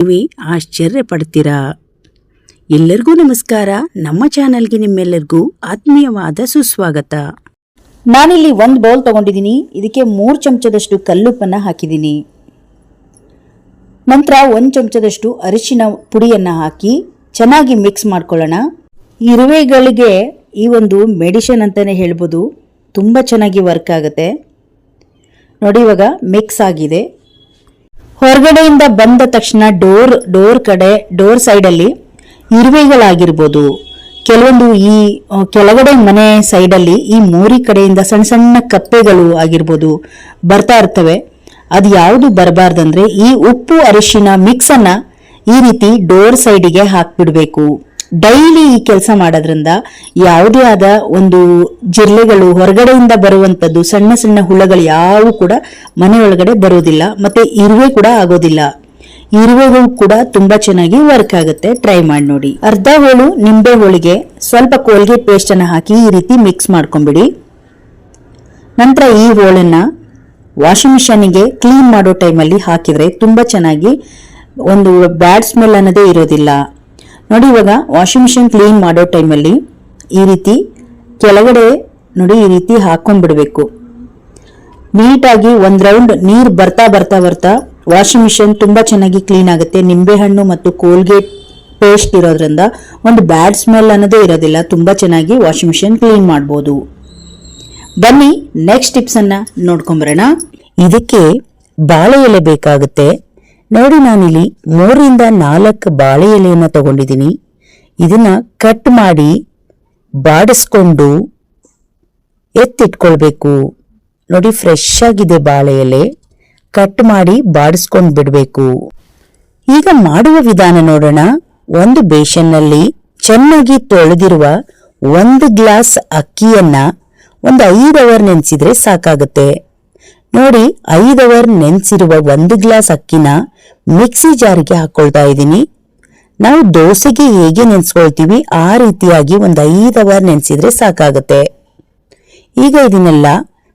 ನೀವೇ ಆಶ್ಚರ್ಯ ಪಡ್ತೀರಾ ಎಲ್ಲರಿಗೂ ನಮಸ್ಕಾರ. ನಮ್ಮ ಚಾನೆಲ್ಗೆ ನಿಮ್ಮೆಲ್ಲರಿಗೂ ಆತ್ಮೀಯವಾದ ಸುಸ್ವಾಗತ. ನಾನಿಲ್ಲಿ ಒಂದು ಬೌಲ್ ತಗೊಂಡಿದ್ದೀನಿ. ಇದಕ್ಕೆ ಮೂರು ಚಮಚದಷ್ಟು ಕಲ್ಲುಪ್ಪನ್ನು ಹಾಕಿದ್ದೀನಿ. ನಂತರ ಒಂದು ಚಮಚದಷ್ಟು ಅರಿಶಿನ ಪುಡಿಯನ್ನು ಹಾಕಿ ಚೆನ್ನಾಗಿ ಮಿಕ್ಸ್ ಮಾಡ್ಕೊಳ್ಳೋಣ. ಇರುವೆಗಳಿಗೆ ಈ ಒಂದು ಮೆಡಿಷನ್ ಅಂತಲೇ ಹೇಳ್ಬೋದು. ತುಂಬ ಚೆನ್ನಾಗಿ ವರ್ಕ್ ಆಗುತ್ತೆ. ನೋಡಿ ಇವಾಗ ಮಿಕ್ಸ್ ಆಗಿದೆ. ಹೊರಗಡೆಯಿಂದ ಬಂದ ತಕ್ಷಣ ಡೋರ್ ಡೋರ್ ಕಡೆ, ಡೋರ್ ಸೈಡಲ್ಲಿ ಇರುವೆಗಳಾಗಿರ್ಬೋದು. ಕೆಲವೊಂದು ಈ ಕೆಳಗಡೆ ಮನೆ ಸೈಡಲ್ಲಿ ಈ ಮೋರಿ ಕಡೆಯಿಂದ ಸಣ್ಣ ಸಣ್ಣ ಕಪ್ಪೆಗಳು ಆಗಿರ್ಬೋದು. ಬರ್ತಾ ಇರ್ತವೆ. ಅದು ಯಾವುದು ಬರಬಾರ್ದಂದ್ರೆ ಈ ಉಪ್ಪು ಅರಿಶಿನ ಮಿಕ್ಸ್ ಅನ್ನ ಈ ರೀತಿ ಡೋರ್ ಸೈಡಿಗೆ ಹಾಕ್ಬಿಡ್ಬೇಕು. ಡೈಲಿ ಈ ಕೆಲಸ ಮಾಡೋದ್ರಿಂದ ಯಾವುದೇ ಆದ ಒಂದು ಜಿರ್ಲೆಗಳು ಹೊರಗಡೆಯಿಂದ ಬರುವಂತದ್ದು ಸಣ್ಣ ಸಣ್ಣ ಹುಳಗಳು ಯಾವು ಕೂಡ ಮನೆ ಒಳಗಡೆ ಬರೋದಿಲ್ಲ ಮತ್ತೆ ಇರುವೆ ಕೂಡ ಆಗೋದಿಲ್ಲ. ಇರುವೆಗಳು ಕೂಡ ತುಂಬಾ ಚೆನ್ನಾಗಿ ವರ್ಕ್ ಆಗುತ್ತೆ. ಟ್ರೈ ಮಾಡಿ ನೋಡಿ. ಅರ್ಧ ಹೋಳು ನಿಂಬೆ ಹೋಳಿಗೆ, ಸ್ವಲ್ಪ ಕೋಲ್ಗೇಟ್ ಪೇಸ್ಟ್ ಅನ್ನ ಹಾಕಿ ಈ ರೀತಿ ಮಿಕ್ಸ್ ಮಾಡ್ಕೊಂಬಿಡಿ. ನಂತರ ಈ ಹೋಳನ್ನ ವಾಷಿಂಗ್ ಮಿಷನ್ಗೆ ಕ್ಲೀನ್ ಮಾಡೋ ಟೈಮಲ್ಲಿ ಹಾಕಿದ್ರೆ ತುಂಬಾ ಚೆನ್ನಾಗಿ ಒಂದು ಬ್ಯಾಡ್ ಸ್ಮೆಲ್ ಅನ್ನೋದೇ ಇರೋದಿಲ್ಲ. ನೋಡಿ ಇವಾಗ ವಾಷಿಂಗ್ ಮಿಷಿನ್ ಕ್ಲೀನ್ ಮಾಡೋ ಟೈಮಲ್ಲಿ ಈ ರೀತಿ ಕೆಳಗಡೆ ನೋಡಿ ಈ ರೀತಿ ಹಾಕೊಂಡ್ಬಿಡ್ಬೇಕು ನೀಟಾಗಿ ಒಂದು ರೌಂಡ್ ನೀರು ಬರ್ತಾ ಬರ್ತಾ ಬರ್ತಾ ವಾಷಿಂಗ್ ಮಿಷಿನ್ ತುಂಬ ಚೆನ್ನಾಗಿ ಕ್ಲೀನ್ ಆಗುತ್ತೆ. ನಿಂಬೆಹಣ್ಣು ಮತ್ತು ಕೋಲ್ಗೇಟ್ ಪೇಸ್ಟ್ ಇರೋದ್ರಿಂದ ಒಂದು ಬ್ಯಾಡ್ ಸ್ಮೆಲ್ ಅನ್ನೋದೇ ಇರೋದಿಲ್ಲ. ತುಂಬ ಚೆನ್ನಾಗಿ ವಾಷಿಂಗ್ ಮಿಷಿನ್ ಕ್ಲೀನ್ ಮಾಡ್ಬೋದು. ಬನ್ನಿ ನೆಕ್ಸ್ಟ್ ಟಿಪ್ಸನ್ನು ನೋಡ್ಕೊಂಬರೋಣ ಇದಕ್ಕೆ ಬಾಳೆ ಎಲೆ ಬೇಕಾಗುತ್ತೆ. ನೋಡಿ ನಾನಿಲ್ಲಿ ಮೂರರಿಂದ ನಾಲ್ಕು ಬಾಳೆ ಎಲೆಯನ್ನು ತಗೊಂಡಿದ್ದೀನಿ. ಇದನ್ನ ಕಟ್ ಮಾಡಿ ಬಾಡಿಸ್ಕೊಂಡು ಎತ್ತಿಟ್ಕೊಳ್ಬೇಕು. ನೋಡಿ ಫ್ರೆಶ್ ಆಗಿದೆ ಬಾಳೆ ಎಲೆ. ಕಟ್ ಮಾಡಿ ಬಾಡಿಸ್ಕೊಂಡು ಬಿಡಬೇಕು. ಈಗ ಮಾಡುವ ವಿಧಾನ ನೋಡೋಣ. ಒಂದು ಬೇಷನ್ನಲ್ಲಿ ಚೆನ್ನಾಗಿ ತೊಳೆದಿರುವ ಒಂದು ಗ್ಲಾಸ್ ಅಕ್ಕಿಯನ್ನ ಒಂದು ಐದು ಅವರ್ ನೆನೆಸಿದ್ರೆ ಸಾಕಾಗುತ್ತೆ. ನೋಡಿ ಐದು ಅವರ್ ನೆನೆಸಿರುವ ಒಂದು ಗ್ಲಾಸ್ ಅಕ್ಕಿನ ಮಿಕ್ಸಿ ಜಾರಿಗೆ ಹಾಕೊಳ್ತಾ ಇದ್ದೀನಿ. ನಾವು ದೋಸೆಗೆ ಹೇಗೆ ನೆನೆಸ್ಕೊಳ್ತೀವಿ, ಆ ರೀತಿಯಾಗಿ ಒಂದು ಐದು ಅವರ್ ನೆನೆಸಿದ್ರೆ ಸಾಕಾಗುತ್ತೆ. ಈಗ ಇದನ್ನೆಲ್ಲ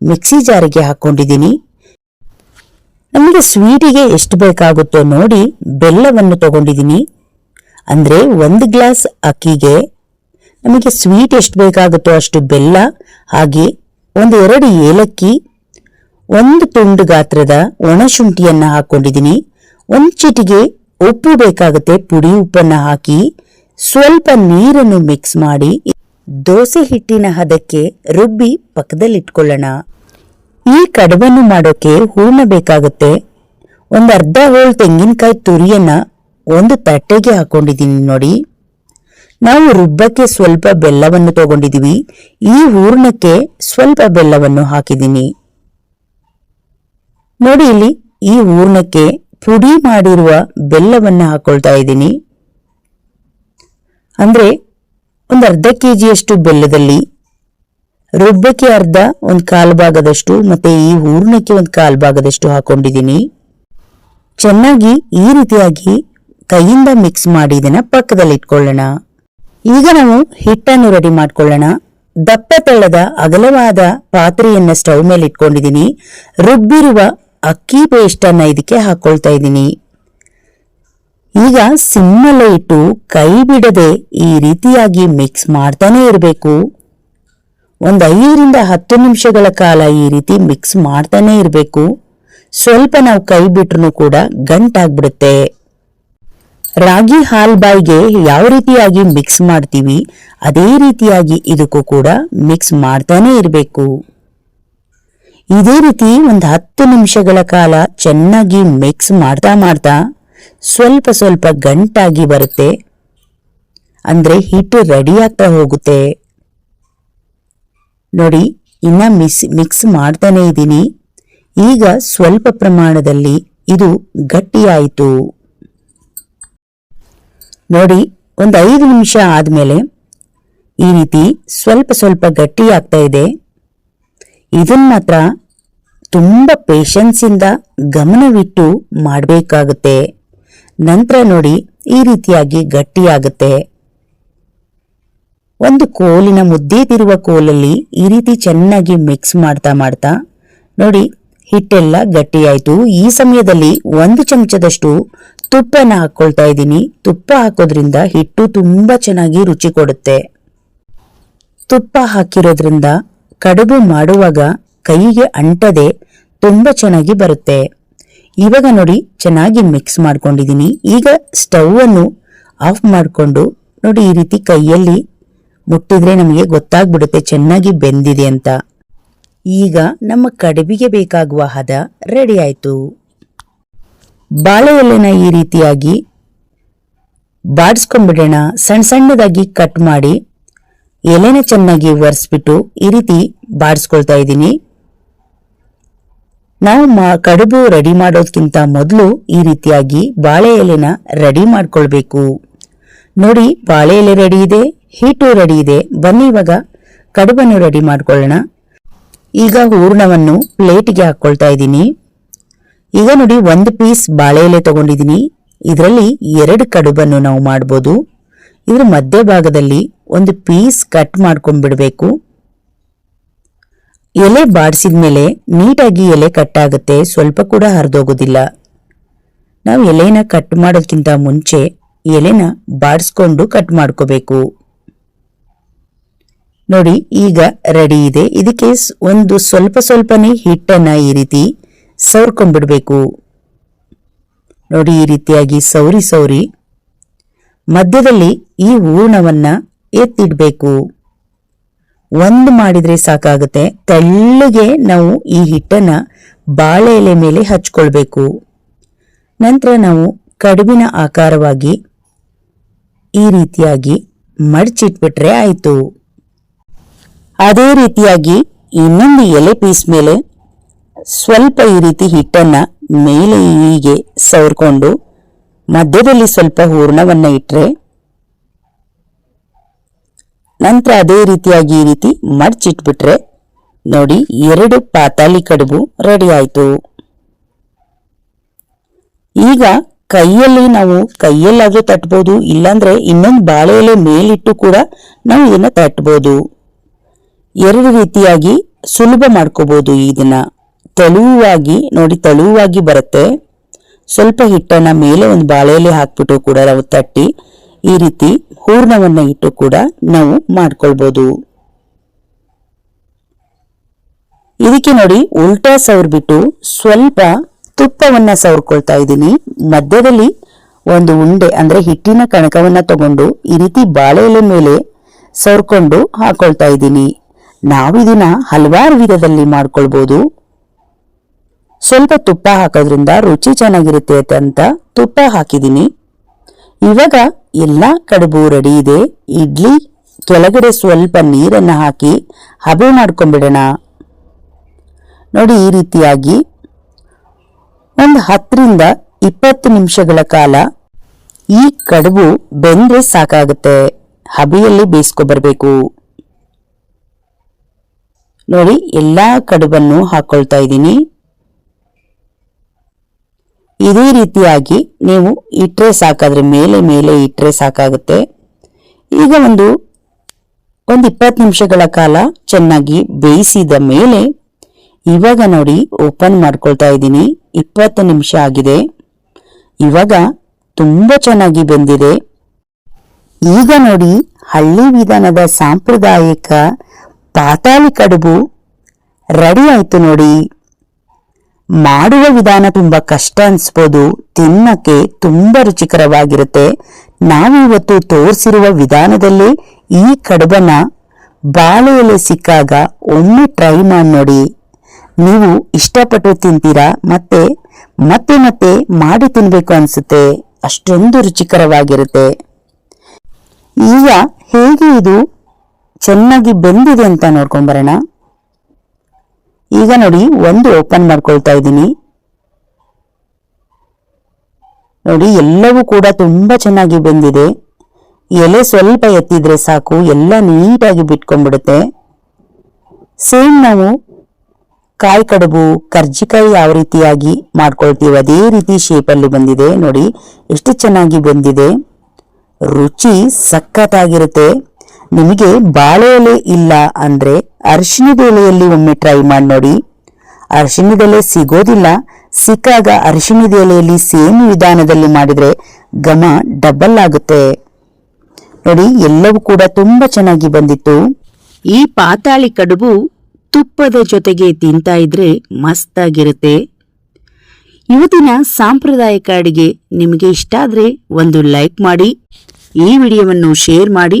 ಮಿಕ್ಸಿ ಜಾರಿಗೆ ಹಾಕೊಂಡಿದ್ದೀನಿ. ನಮಗೆ ಸ್ವೀಟಿಗೆ ಎಷ್ಟು ಬೇಕಾಗುತ್ತೋ ನೋಡಿ ಬೆಲ್ಲವನ್ನು ತಗೊಂಡಿದ್ದೀನಿ. ಅಂದ್ರೆ ಒಂದು ಗ್ಲಾಸ್ ಅಕ್ಕಿಗೆ ನಮಗೆ ಸ್ವೀಟ್ ಎಷ್ಟು ಬೇಕಾಗುತ್ತೋ ಅಷ್ಟು ಬೆಲ್ಲ, ಹಾಗೆ ಒಂದು ಎರಡು ಏಲಕ್ಕಿ ಒಂದು ತುಂಡು ಗಾತ್ರದ ಒಣಶುಂಠಿಯನ್ನ ಹಾಕೊಂಡಿದ್ದೀನಿ. ಒಂದು ಚಿಟಿಗೆ ಉಪ್ಪು ಬೇಕಾಗುತ್ತೆ. ಪುಡಿ ಉಪ್ಪನ್ನ ಹಾಕಿ ಸ್ವಲ್ಪ ನೀರನ್ನು ಮಿಕ್ಸ್ ಮಾಡಿ ದೋಸೆ ಹಿಟ್ಟಿನ ಹದಕ್ಕೆ ರುಬ್ಬಿ ಪಕ್ಕದಲ್ಲಿಟ್ಕೊಳ್ಳೋಣ. ಈ ಕಡುಬನ್ನು ಮಾಡೋಕೆ ಹೂರ್ಣ ಬೇಕಾಗುತ್ತೆ. ಒಂದು ಅರ್ಧ ಹೋಳ್ ತೆಂಗಿನಕಾಯಿ ತುರಿಯನ್ನ ಒಂದು ತಟ್ಟೆಗೆ ಹಾಕೊಂಡಿದ್ದೀನಿ ನೋಡಿ. ನಾವು ರುಬ್ಬಕ್ಕೆ ಸ್ವಲ್ಪ ಬೆಲ್ಲವನ್ನು ತಗೊಂಡಿದ್ದೀವಿ. ಈ ಹೂರ್ಣಕ್ಕೆ ಸ್ವಲ್ಪ ಬೆಲ್ಲವನ್ನು ಹಾಕಿದ್ದೀನಿ. ನೋಡಿ ಇಲ್ಲಿ, ಈ ಹೂರ್ಣಕ್ಕೆ ಪುಡಿ ಮಾಡಿರುವ ಬೆಲ್ಲವನ್ನು ಹಾಕೊಳ್ತಾ ಇದ್ದೀನಿ. ಅಂದ್ರೆ ಒಂದು ಅರ್ಧ ಕೆಜಿಯಷ್ಟು ಬೆಲ್ಲದಲ್ಲಿ ರುಬ್ಬಕ್ಕೆ ಅರ್ಧ ಒಂದು ಕಾಲು ಭಾಗದಷ್ಟು ಮತ್ತೆ ಈ ಹೂರ್ಣಕ್ಕೆ ಒಂದು ಕಾಲು ಭಾಗದಷ್ಟು ಹಾಕೊಂಡಿದ್ದೀನಿ. ಚೆನ್ನಾಗಿ ಈ ರೀತಿಯಾಗಿ ಕೈಯಿಂದ ಮಿಕ್ಸ್ ಮಾಡಿ ಇದನ್ನ ಪಕ್ಕದಲ್ಲಿ ಇಟ್ಕೊಳ್ಳೋಣ. ಈಗ ನಾವು ಹಿಟ್ಟನ್ನು ರೆಡಿ ಮಾಡ್ಕೊಳ್ಳೋಣ. ದಪ್ಪ ತೆಳ್ಳದ ಅಗಲವಾದ ಪಾತ್ರೆಯನ್ನ ಸ್ಟವ್ ಮೇಲೆ ಇಟ್ಕೊಂಡಿದ್ದೀನಿ. ರುಬ್ಬಿರುವ ಅಕ್ಕಿ ಪೇಸ್ಟನ್ನು ಇದಕ್ಕೆ ಹಾಕ್ಕೊಳ್ತಾ ಇದ್ದೀನಿ. ಈಗ ಸಿಮ್ಮಲ್ಲೇ ಇಟ್ಟು ಕೈ ಬಿಡದೆ ಈ ರೀತಿಯಾಗಿ ಮಿಕ್ಸ್ ಮಾಡ್ತಾನೆ ಇರಬೇಕು. ಒಂದು ಐದರಿಂದ ಹತ್ತು ನಿಮಿಷಗಳ ಕಾಲ ಈ ರೀತಿ ಮಿಕ್ಸ್ ಮಾಡ್ತಾನೆ ಇರಬೇಕು. ಸ್ವಲ್ಪ ನಾವು ಕೈ ಬಿಟ್ರೂ ಕೂಡ ಗಂಟಾಗ್ಬಿಡುತ್ತೆ. ರಾಗಿ ಹಾಲ್ ಬಾಯ್ಗೆ ಯಾವ ರೀತಿಯಾಗಿ ಮಿಕ್ಸ್ ಮಾಡ್ತೀವಿ, ಅದೇ ರೀತಿಯಾಗಿ ಇದಕ್ಕೂ ಕೂಡ ಮಿಕ್ಸ್ ಮಾಡ್ತಾನೆ ಇರಬೇಕು. ಇದೇ ರೀತಿ ಒಂದು ಹತ್ತು ನಿಮಿಷಗಳ ಕಾಲ ಚೆನ್ನಾಗಿ ಮಿಕ್ಸ್ ಮಾಡ್ತಾ ಮಾಡ್ತಾ ಸ್ವಲ್ಪ ಸ್ವಲ್ಪ ಗಂಟಾಗಿ ಬರುತ್ತೆ. ಅಂದ್ರೆ ಹಿಟ್ಟು ರೆಡಿ ಆಗ್ತಾ ಹೋಗುತ್ತೆ. ನೋಡಿ, ಇನ್ನ ಮಿಸ್ ಮಿಕ್ಸ್ ಮಾಡ್ತಾನೆ ಇದ್ದೀನಿ. ಈಗ ಸ್ವಲ್ಪ ಪ್ರಮಾಣದಲ್ಲಿ ಇದು ಗಟ್ಟಿಯಾಯಿತು. ನೋಡಿ, ಒಂದು ಐದು ನಿಮಿಷ ಆದಮೇಲೆ ಈ ರೀತಿ ಸ್ವಲ್ಪ ಸ್ವಲ್ಪ ಗಟ್ಟಿಯಾಗ್ತಾ ಇದೆ. ಇದನ್ನ ಮಾತ್ರ ತುಂಬ ಪೇಷನ್ಸ್ ಇಂದ ಗಮನವಿಟ್ಟು ಮಾಡಬೇಕಾಗುತ್ತೆ. ನಂತರ ನೋಡಿ ಈ ರೀತಿಯಾಗಿ ಗಟ್ಟಿಯಾಗುತ್ತೆ. ಒಂದು ಕೋಲಿನ ಮುದ್ದೆ ತಿರುವ ಕೋಲಲ್ಲಿ ಈ ರೀತಿ ಚೆನ್ನಾಗಿ ಮಿಕ್ಸ್ ಮಾಡ್ತಾ ಮಾಡ್ತಾ ನೋಡಿ ಹಿಟ್ಟೆಲ್ಲ ಗಟ್ಟಿಯಾಯಿತು. ಈ ಸಮಯದಲ್ಲಿ ಒಂದು ಚಮಚದಷ್ಟು ತುಪ್ಪನ ಹಾಕೊಳ್ತಾ ಇದ್ದೀನಿ. ತುಪ್ಪ ಹಾಕೋದ್ರಿಂದ ಹಿಟ್ಟು ತುಂಬಾ ಚೆನ್ನಾಗಿ ರುಚಿ ಕೊಡುತ್ತೆ. ತುಪ್ಪ ಹಾಕಿರೋದ್ರಿಂದ ಕಡುಬು ಮಾಡುವಾಗ ಕೈಗೆ ಅಂಟದೆ ತುಂಬ ಚೆನ್ನಾಗಿ ಬರುತ್ತೆ. ಇವಾಗ ನೋಡಿ, ಚೆನ್ನಾಗಿ ಮಿಕ್ಸ್ ಮಾಡ್ಕೊಂಡಿದ್ದೀನಿ ಈಗ ಸ್ಟವ್ ಅನ್ನು ಆಫ್ ಮಾಡಿಕೊಂಡು ನೋಡಿ, ಈ ರೀತಿ ಕೈಯಲ್ಲಿ ಮುಟ್ಟಿದ್ರೆ ನಮಗೆ ಗೊತ್ತಾಗ್ಬಿಡುತ್ತೆ ಚೆನ್ನಾಗಿ ಬೆಂದಿದೆ ಅಂತ. ಈಗ ನಮ್ಮ ಕಡುಬಿಗೆ ಬೇಕಾಗುವ ಹದ ರೆಡಿ ಆಯಿತು. ಬಾಳೆ ಎಲೆನ ಈ ರೀತಿಯಾಗಿ ಬಾಡಿಸ್ಕೊಂಡ್ಬಿಡೋಣ. ಸಣ್ಣ ಸಣ್ಣದಾಗಿ ಕಟ್ ಮಾಡಿ ಎಲೆನ ಚೆನ್ನಾಗಿ ಒರೆಸ್ಬಿಟ್ಟು ಈ ರೀತಿ ಬಾಡಿಸ್ಕೊಳ್ತಾ ಇದ್ದೀನಿ. ನಾವು ಕಡುಬು ರೆಡಿ ಮಾಡೋದಕ್ಕಿಂತ ಮೊದಲು ಈ ರೀತಿಯಾಗಿ ಬಾಳೆ ಎಲೆನ ರೆಡಿ ಮಾಡ್ಕೊಳ್ಬೇಕು. ನೋಡಿ, ಬಾಳೆ ಎಲೆ ರೆಡಿ ಇದೆ, ಹೀಟು ರೆಡಿ ಇದೆ. ಬನ್ನಿ ಇವಾಗ ಕಡುಬನ್ನು ರೆಡಿ ಮಾಡ್ಕೊಳ್ಳೋಣ. ಈಗ ಹೂರ್ಣವನ್ನು ಪ್ಲೇಟಿಗೆ ಹಾಕ್ಕೊಳ್ತಾ ಇದ್ದೀನಿ. ಈಗ ನೋಡಿ, ಒಂದು ಪೀಸ್ ಬಾಳೆ ಎಲೆ ತಗೊಂಡಿದ್ದೀನಿ. ಇದರಲ್ಲಿ ಎರಡು ಕಡುಬನ್ನು ನಾವು ಮಾಡ್ಬೋದು. ಇದ್ರ ಮಧ್ಯಭಾಗದಲ್ಲಿ ಒಂದು ಪೀಸ್ ಕಟ್ ಮಾಡ್ಕೊಂಡ್ಬಿಡ್ಬೇಕು. ಎಲೆ ಬಾಡಿಸಿದ್ಮೇಲೆ ನೀಟಾಗಿ ಎಲೆ ಕಟ್ ಆಗುತ್ತೆ, ಸ್ವಲ್ಪ ಕೂಡ ಹರಿದೋಗೋದಿಲ್ಲ. ನಾವು ಎಲೆನ ಕಟ್ ಮಾಡೋದ್ಕಿಂತ ಮುಂಚೆ ಎಲೆನ ಬಾಡಿಸ್ಕೊಂಡು ಕಟ್ ಮಾಡ್ಕೋಬೇಕು. ನೋಡಿ, ಈಗ ರೆಡಿ ಇದೆ. ಇದಕ್ಕೆ ಒಂದು ಸ್ವಲ್ಪ ಸ್ವಲ್ಪನೇ ಹಿಟ್ಟನ್ನು ಈ ರೀತಿ ಸವರ್ಕೊಂಡ್ಬಿಡ್ಬೇಕು. ನೋಡಿ, ಈ ರೀತಿಯಾಗಿ ಸೌರಿ ಸೌರಿ ಮಧ್ಯದಲ್ಲಿ ಈ ಹೂರ್ಣವನ್ನ ಎತ್ತಿಡ್ಬೇಕು. ಒಂದು ಮಾಡಿದ್ರೆ ಸಾಕಾಗುತ್ತೆ. ತೆಳ್ಳಗೆ ನಾವು ಈ ಹಿಟ್ಟನ್ನ ಬಾಳೆ ಎಲೆ ಮೇಲೆ ಹಚ್ಕೊಳ್ಬೇಕು. ನಂತರ ನಾವು ಕಡುಬಿನ ಆಕಾರವಾಗಿ ಈ ರೀತಿಯಾಗಿ ಮಡಚಿಟ್ಬಿಟ್ರೆ ಆಯಿತು. ಅದೇ ರೀತಿಯಾಗಿ ಇನ್ನೊಂದು ಎಲೆ ಪೀಸ್ ಮೇಲೆ ಸ್ವಲ್ಪ ಈ ರೀತಿ ಹಿಟ್ಟನ್ನು ಮೇಲೆ ಹೀಗೆ ಸವರ್ಕೊಂಡು ಮಧ್ಯದಲ್ಲಿ ಸ್ವಲ್ಪ ಹೂರ್ಣವನ್ನು ಇಟ್ರೆ ನಂತರ ಅದೇ ರೀತಿಯಾಗಿ ಈ ರೀತಿ ಮಡ್ಚಿಟ್ಬಿಟ್ರೆ ನೋಡಿ ಎರಡು ಪಾತಾಳಿ ಕಡುಬು ರೆಡಿ ಆಯಿತು. ಈಗ ಕೈಯಲ್ಲಿ ನಾವು ಕೈಯಲ್ಲಾದ್ರೂ ತಟ್ಬೋದು, ಇಲ್ಲಾಂದ್ರೆ ಇನ್ನೊಂದು ಬಾಳೆ ಎಲೆ ಮೇಲಿಟ್ಟು ಕೂಡ ನಾವು ಇದನ್ನ ತಟ್ಬೋದು. ಎರಡು ರೀತಿಯಾಗಿ ಸುಲಭ ಮಾಡ್ಕೋಬಹುದು ಇದನ್ನ ತೆಳುವಾಗಿ, ನೋಡಿ ತೆಳುವಾಗಿ ಬರುತ್ತೆ. ಸ್ವಲ್ಪ ಹಿಟ್ಟನ್ನ ಮೇಲೆ ಒಂದು ಬಾಳೆ ಎಲೆ ಹಾಕ್ಬಿಟ್ಟು ಕೂಡ ನಾವು ತಟ್ಟಿ ಈ ರೀತಿ ಹೂರ್ಣವನ್ನು ಇಟ್ಟು ಕೂಡ ನಾವು ಮಾಡ್ಕೊಳ್ಬೋದು. ಇದಕ್ಕೆ ನೋಡಿ ಉಲ್ಟಾ ಸವರ್ಬಿಟ್ಟು ಸ್ವಲ್ಪ ತುಪ್ಪವನ್ನ ಸವರ್ಕೊಳ್ತಾ ಇದ್ದೀನಿ. ಮಧ್ಯದಲ್ಲಿ ಒಂದು ಉಂಡೆ ಅಂದ್ರೆ ಹಿಟ್ಟಿನ ಕಣಕವನ್ನ ತಗೊಂಡು ಈ ರೀತಿ ಬಾಳೆ ಎಲೆ ಮೇಲೆ ಸವರ್ಕೊಂಡು ಹಾಕೊಳ್ತಾ ಇದ್ದೀನಿ. ನಾವು ಇದನ್ನ ಹಲವಾರು ವಿಧದಲ್ಲಿ ಮಾಡ್ಕೊಳ್ಬೋದು. ಸ್ವಲ್ಪ ತುಪ್ಪ ಹಾಕೋದ್ರಿಂದ ರುಚಿ ಚೆನ್ನಾಗಿರುತ್ತೆ ಅಂತ ತುಪ್ಪ ಹಾಕಿದ್ದೀನಿ. ಇವಾಗ ಎಲ್ಲ ಕಡುಬು ರೆಡಿ ಇದೆ. ಇಡ್ಲಿ, ಕೆಳಗಡೆ ಸ್ವಲ್ಪ ನೀರನ್ನು ಹಾಕಿ ಹಬೆ ಮಾಡ್ಕೊಂಡ್ಬಿಡೋಣ ನೋಡಿ ಈ ರೀತಿಯಾಗಿ ಒಂದು ಹತ್ತರಿಂದ ಇಪ್ಪತ್ತು ನಿಮಿಷಗಳ ಕಾಲ ಈ ಕಡುಬು ಬೆಂದ್ರೆ ಸಾಕಾಗುತ್ತೆ. ಹಬೆಯಲ್ಲಿ ಬೇಯಿಸ್ಕೊಬರ್ಬೇಕು ನೋಡಿ, ಎಲ್ಲ ಕಡುಬನ್ನು ಹಾಕ್ಕೊಳ್ತಾ ಇದ್ದೀನಿ. ಇದೇ ರೀತಿಯಾಗಿ ನೀವು ಇಟ್ಟರೆ ಸಾಕಾದ್ರೆ ಮೇಲೆ ಮೇಲೆ ಇಟ್ಟರೆ ಸಾಕಾಗುತ್ತೆ. ಈಗ ಒಂದು ಒಂದು ಇಪ್ಪತ್ತು ನಿಮಿಷಗಳ ಕಾಲ ಚೆನ್ನಾಗಿ ಬೇಯಿಸಿದ ಮೇಲೆ ಇವಾಗ ನೋಡಿ ಓಪನ್ ಮಾಡ್ಕೊಳ್ತಾ ಇದ್ದೀನಿ. ಇಪ್ಪತ್ತು ನಿಮಿಷ ಆಗಿದೆ. ಇವಾಗ ತುಂಬ ಚೆನ್ನಾಗಿ ಬೆಂದಿದೆ. ಈಗ ನೋಡಿ ಹಳ್ಳಿ ವಿಧಾನದ ಸಾಂಪ್ರದಾಯಿಕ ಪಾತಾಳಿ ಕಡುಬು ರೆಡಿ ಆಯಿತು ನೋಡಿ. ಮಾಡುವ ವಿಧಾನ ತುಂಬಾ ಕಷ್ಟ ಅನ್ಸ್ಬೋದು. ತಿನ್ನಕ್ಕೆ ತುಂಬಾ ರುಚಿಕರವಾಗಿರುತ್ತೆ. ನಾವು ಇವತ್ತು ತೋರಿಸಿರುವ ವಿಧಾನದಲ್ಲಿ ಈ ಕಡುಬನ್ನ ಬಾಳೆ ಎಲೆ ಸಿಕ್ಕಾಗ ಒಮ್ಮೆ ಟ್ರೈ ಮಾಡಿ ನೋಡಿ. ನೀವು ಇಷ್ಟಪಟ್ಟು ತಿಂತೀರಾ? ಮತ್ತೆ ಮತ್ತೆ ಮತ್ತೆ ಮಾಡಿ ತಿನ್ಬೇಕು ಅನ್ಸುತ್ತೆ. ಅಷ್ಟೊಂದು ರುಚಿಕರವಾಗಿರುತ್ತೆ. ಈಗ ಹೇಗೆ ಇದು ಚೆನ್ನಾಗಿ ಬೆಂದಿದೆ ಅಂತ ನೋಡ್ಕೊಂಬರೋಣ ಈಗ ನೋಡಿ ಒಂದು ಓಪನ್ ಮಾಡ್ಕೊಳ್ತಾ ಇದ್ದೀನಿ. ನೋಡಿ, ಎಲ್ಲವೂ ಕೂಡ ತುಂಬಾ ಚೆನ್ನಾಗಿ ಬೆಂದಿದೆ. ಎಲೆ ಸ್ವಲ್ಪ ಎತ್ತಿದ್ರೆ ಸಾಕು, ಎಲ್ಲ ನೀಟಾಗಿ ಬಿಟ್ಕೊಂಡ್ಬಿಡುತ್ತೆ. ಸೇಮ್ ನಾವು ಕಾಯಿ ಕಡುಬು, ಕರ್ಜಿಕಾಯಿ ಯಾವ ರೀತಿಯಾಗಿ ಮಾಡ್ಕೊಳ್ತೀವಿ ಅದೇ ರೀತಿ ಶೇಪಲ್ಲಿ ಬಂದಿದೆ. ನೋಡಿ, ಎಷ್ಟು ಚೆನ್ನಾಗಿ ಬಂದಿದೆ. ರುಚಿ ಸಖತ್ತಾಗಿರುತ್ತೆ. ನಿಮಗೆ ಬಾಳೆ ಎಲೆ ಇಲ್ಲ ಅಂದ್ರೆ ಅರಿಶಿಣದ ಎಲೆಯಲ್ಲಿ ಒಮ್ಮೆ ಟ್ರೈ ಮಾಡಿ ನೋಡಿ. ಅರಿಶಿಣದ ಎಲೆ ಸಿಗೋದಿಲ್ಲ. ಸಿಕ್ಕಾಗ ಅರಿಶಿಣದ ಎಲೆಯಲ್ಲಿ ಸೇಮ್ ವಿಧಾನದಲ್ಲಿ ಮಾಡಿದ್ರೆ ಘಮ ಡಬಲ್ ಆಗುತ್ತೆ. ನೋಡಿ, ಎಲ್ಲವೂ ಕೂಡ ತುಂಬಾ ಚೆನ್ನಾಗಿ ಬಂದಿತ್ತು. ಈ ಪಾತಾಳಿ ಕಡುಬು ತುಪ್ಪದ ಜೊತೆಗೆ ತಿಂತಾ ಇದ್ರೆ ಮಸ್ತಾಗಿರುತ್ತೆ. ಇವತ್ತಿನ ಸಾಂಪ್ರದಾಯಿಕ ಅಡಿಗೆ ನಿಮಗೆ ಇಷ್ಟ ಆದ್ರೆ ಒಂದು ಲೈಕ್ ಮಾಡಿ, ಈ ವಿಡಿಯೋವನ್ನು ಶೇರ್ ಮಾಡಿ